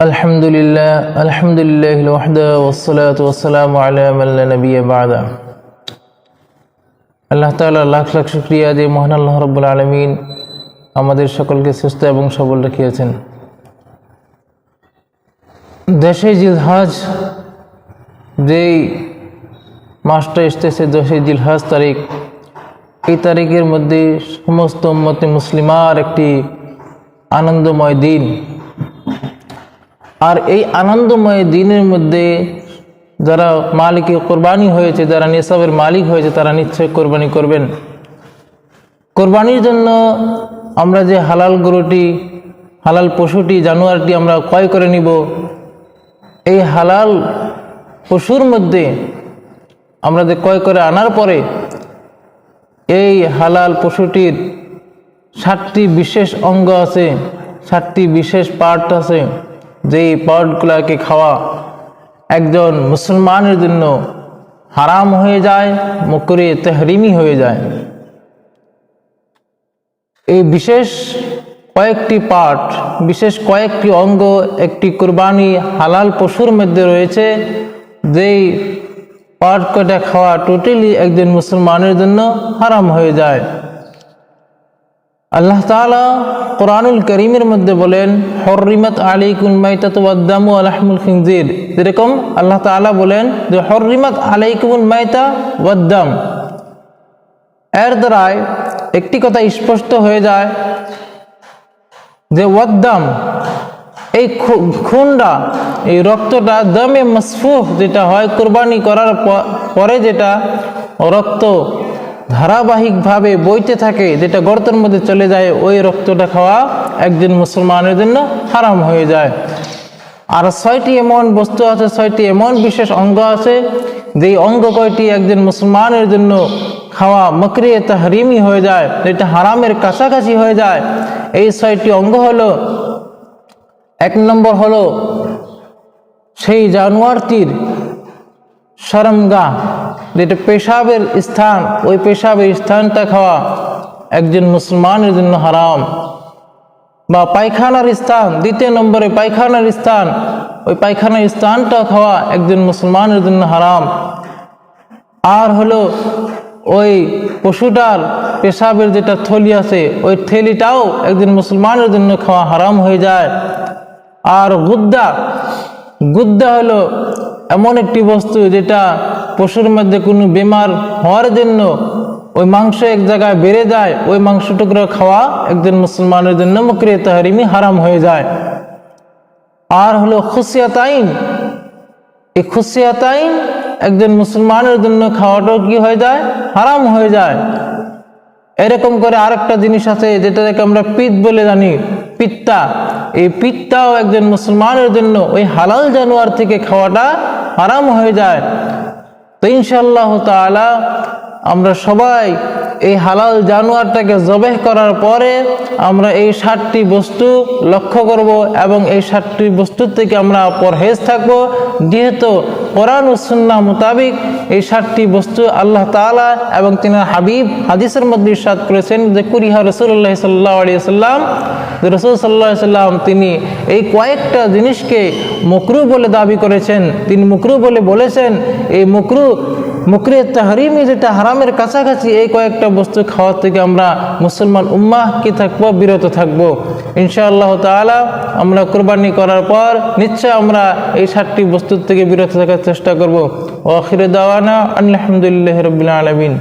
الحمد لله الحمد لله وحده والصلاة والسلام على من لا نبي بعده আল্লাহ তাআলা লাখ লাখ শুক্রিয়া যে মহান আল্লাহ রব্বুল আলমিন আমাদের সকলকে সুস্থ এবং সবল রেখেছেন দেশে জিলহাজ যেই মাসটা এসতেছে দশে জিলহাজ তারিখ এই তারিখের মধ্যে সমস্ত উম্মতে মুসলিমার একটি আনন্দময় দিন আর এই আনন্দময় দিনের মধ্যে যারা মালিকে কোরবানি হয়েছে, যারা নিসাবের মালিক হয়েছে, তারা নিশ্চয় কোরবানি করবেন। কোরবানির জন্য আমরা যে হালাল গরুটি, হালাল পশুটি, জানোয়ারটি আমরা ক্রয় করে নিব, এই হালাল পশুর মধ্যে আমরা যে ক্রয় করে আনার পরে এই হালাল পশুটির ষাটটি বিশেষ অঙ্গ আছে ষাটটি বিশেষ পার্ট আছে। যেই পার্টগুলোকে খাওয়া একজন মুসলমানের জন্য হারাম হয়ে যায় মকরে তেহরিমি হয়ে যায়। এই বিশেষ কয়েকটি পার্ট বিশেষ কয়েকটি অঙ্গ, একটি কুরবানি হালাল পশুর মধ্যে রয়েছে, যেই পার্ট কয়টা খাওয়া টোটালি একজন মুসলমানের জন্য হারাম হয়ে যায়। আল্লাহ তালা কোরআনুল করিমের মধ্যে বলেন হরিমত আলাইকুল মাইতাতু আলহামুল খিনজির। যেরকম আল্লাহ তালা বলেন যে হরিমত আলাইকুমুল মাইতা ওয়াদ্দাম এর দ্বারায় একটি কথা স্পষ্ট হয়ে যায় যে ওয়াদ্দাম এই খুনটা, এই রক্তটা দমে মসফুহ যেটা হয়, কোরবানি করার পরে যেটা রক্ত ধারাবাহিকভাবে বইতে থাকে, যেটা গর্তের মধ্যে চলে যায়, ওই রক্তটা খাওয়া একজন মুসলমানের জন্য হারাম হয়ে যায়। আর ছয়টি এমন বস্তু আছে, ছয়টি এমন বিশেষ অঙ্গ আছে, যেই অঙ্গ কয়টি একজন মুসলমানের জন্য খাওয়া মকরে তাহরিমি হয়ে যায়, যেটা হারামের কাছাকাছি হয়ে যায়। এই ছয়টি অঙ্গ হলো, এক নম্বর হলো সেই জানোয়ারটির সরমগা। যেটা পেশাবের স্থান, ওই পেশাবের স্থানটা খাওয়া একজন মুসলমানের জন্য হারাম। বা পায়খানার স্থান, দ্বিতীয় নম্বরে পায়খানার স্থান, ওই পায়খানার স্থানটা খাওয়া একজন মুসলমানের জন্য হারাম। আর হলো ওই পশুটার পেশাবের যেটা থলি আছে, ওই থলিটাও একজন মুসলমানের জন্য খাওয়া হারাম হয়ে যায়। আর গুদ্দা গুদ্দা হলো এমন একটি বস্তু যেটা পশুর মধ্যে কোনো বেমার হওয়ার জন্য ওই মাংস এক জায়গায় বেড়ে যায়, ওই মাংস টুকরো খাওয়া একজন মুসলমানের জন্য মকরে তাহারিমি হারাম হয়ে যায়। আর হলো খুশিয়াত আইন এই খুশিয়াত আইন একজন মুসলমানের জন্য খাওয়াটাও কি হয়ে যায়? হারাম হয়ে যায়। এরকম করে আরেকটা জিনিস আছে যেটাকে আমরা পিত বলে জানি, পিত্তা। এই পিত্তাও একজন মুসলমানের জন্য ওই হালাল জানোয়ার থেকে খাওয়াটা হারাম হয়ে যায়। তো ইনশাল্লাহ তালা আমরা সবাই এই হালাল জানোয়ারটাকে জবেহ করার পরে আমরা এই সাতটি বস্তু লক্ষ্য করব এবং এই সাতটি বস্তুর থেকে আমরা পরহেজ থাকব। যেহেতু কোরআন সুন্না মোতাবিক এই সাতটি বস্তু আল্লাহ তালা এবং তিনি হাবিব হাদিসের মধ্যে ইসাদ করেছেন যে, কুরিহা রসুল্লাহ সাল্লাহ আলিয়া রসুল সাল্লাহ সাল্লাম তিনি এই কয়েকটা জিনিসকে মকরু বলে দাবি করেছেন। তিনি মকরু বলে বলেছেন, এই মকরু মুকরে তাহরিমি যেটা হারামের কাছাকাছি, এই কয়েকটা বস্তু খাওয়ার থেকে আমরা মুসলমান উম্মাহ কি থাকব? বিরত থাকব। ইনশাআল্লাহ তালা আমরা কোরবানি করার পর নিশ্চয় আমরা এই সাতটি বস্তুর থেকে বিরত থাকার চেষ্টা করব। ওয়াখির দাওয়ানা আলহামদুলিল্লাহ রবিল আলমিন।